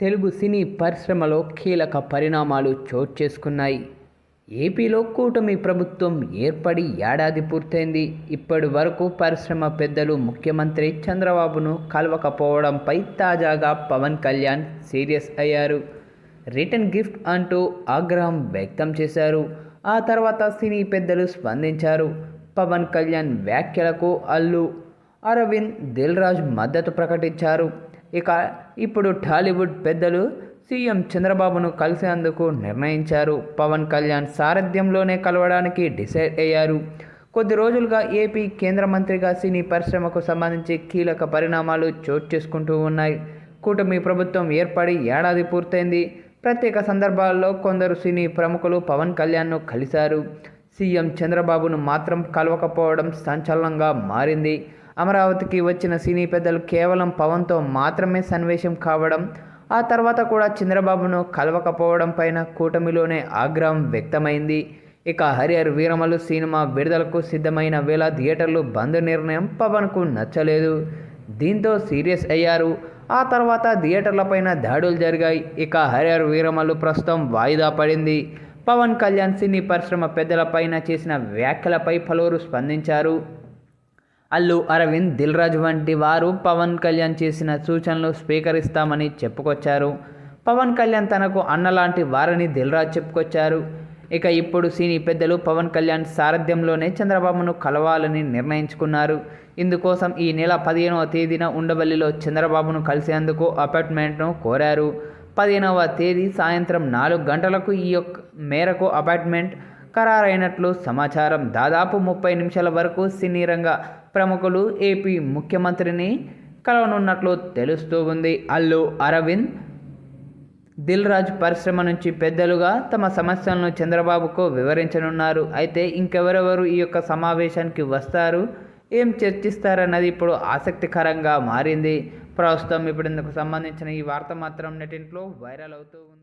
తెలుగు సినీ పరిశ్రమలో కీలక పరిణామాలు చోటు చేసుకున్నాయి. ఏపీలో కూటమి ప్రభుత్వం ఏర్పడి ఏడాది పూర్తయింది. ఇప్పటి వరకు పరిశ్రమ పెద్దలు ముఖ్యమంత్రి చంద్రబాబును కలవకపోవడంపై తాజాగా పవన్ కళ్యాణ్ సీరియస్ అయ్యారు. రిటర్న్ గిఫ్ట్ అంటూ ఆగ్రహం వ్యక్తం చేశారు. ఆ తర్వాత సినీ పెద్దలు స్పందించారు. పవన్ కళ్యాణ్ వ్యాఖ్యలకు అల్లు అరవింద్ దిల్రాజ్ మద్దతు ప్రకటించారు. ఇక ఇప్పుడు టాలీవుడ్ పెద్దలు సీఎం చంద్రబాబును కలిసేందుకు నిర్ణయించారు. పవన్ కళ్యాణ్ సారథ్యంలోనే కలవడానికి డిసైడ్ అయ్యారు. కొద్ది రోజులుగా ఏపీ కేంద్ర మంత్రిగా సినీ పరిశ్రమకు సంబంధించి కీలక పరిణామాలు చోటు చేసుకుంటూ ఉన్నాయి. కూటమి ప్రభుత్వం ఏర్పడి ఏడాది పూర్తయింది. ప్రత్యేక సందర్భాల్లో కొందరు సినీ ప్రముఖులు పవన్ కళ్యాణ్ను కలిశారు. సీఎం చంద్రబాబును మాత్రం కలవకపోవడం సంచలనంగా మారింది. అమరావతికి వచ్చిన సినీ పెద్దలు కేవలం పవన్తో మాత్రమే సన్నివేశం కావడం ఆ తర్వాత కూడా చంద్రబాబును కలవకపోవడం పైన కూటమిలోనే ఆగ్రహం వ్యక్తమైంది. ఇక హరిహర్ వీరమలు సినిమా విడుదలకు సిద్ధమైన వేళ థియేటర్లు బంద్ నిర్ణయం పవన్కు నచ్చలేదు. దీంతో సీరియస్ అయ్యారు. ఆ తర్వాత థియేటర్లపైన దాడులు జరిగాయి. ఇక హరిహర్ వీరమలు ప్రస్తుతం వాయిదా పడింది. పవన్ కళ్యాణ్ సినీ పరిశ్రమ పెద్దలపైన చేసిన వ్యాఖ్యలపై పలువురు స్పందించారు. అల్లు అరవింద్ దిల్రాజ్ వంటి వారు పవన్ కళ్యాణ్ చేసిన సూచనలు స్వీకరిస్తామని చెప్పుకొచ్చారు. పవన్ కళ్యాణ్ తనకు అన్నలాంటి వారని దిల్రాజ్ చెప్పుకొచ్చారు. ఇక ఇప్పుడు సినీ పెద్దలు పవన్ కళ్యాణ్ సారథ్యంలోనే చంద్రబాబును కలవాలని నిర్ణయించుకున్నారు. ఇందుకోసం ఈ నెల పదిహేనవ తేదీన ఉండవల్లిలో చంద్రబాబును కలిసేందుకు అపార్ట్మెంట్ను కోరారు. పదిహేనవ తేదీ సాయంత్రం నాలుగు గంటలకు ఈ యొక్క మేరకు అపార్ట్మెంట్ ఖరారైనట్లు సమాచారం. దాదాపు ముప్పై నిమిషాల వరకు సినీ రంగ ప్రముఖులు ఏపీ ముఖ్యమంత్రిని కలవనున్నట్లు తెలుస్తూ ఉంది. అల్లు అరవింద్ దిల్రాజ్ పరిశ్రమ నుంచి పెద్దలుగా తమ సమస్యలను చంద్రబాబుకు వివరించనున్నారు. అయితే ఇంకెవరెవరు ఈ యొక్క సమావేశానికి వస్తారు? ఏం చర్చిస్తారన్నది ఇప్పుడు ఆసక్తికరంగా మారింది. ప్రస్తుతం ఇప్పుడు ఇందుకు సంబంధించిన ఈ వార్త మాత్రం నెటింట్లో వైరల్ అవుతూ ఉంది.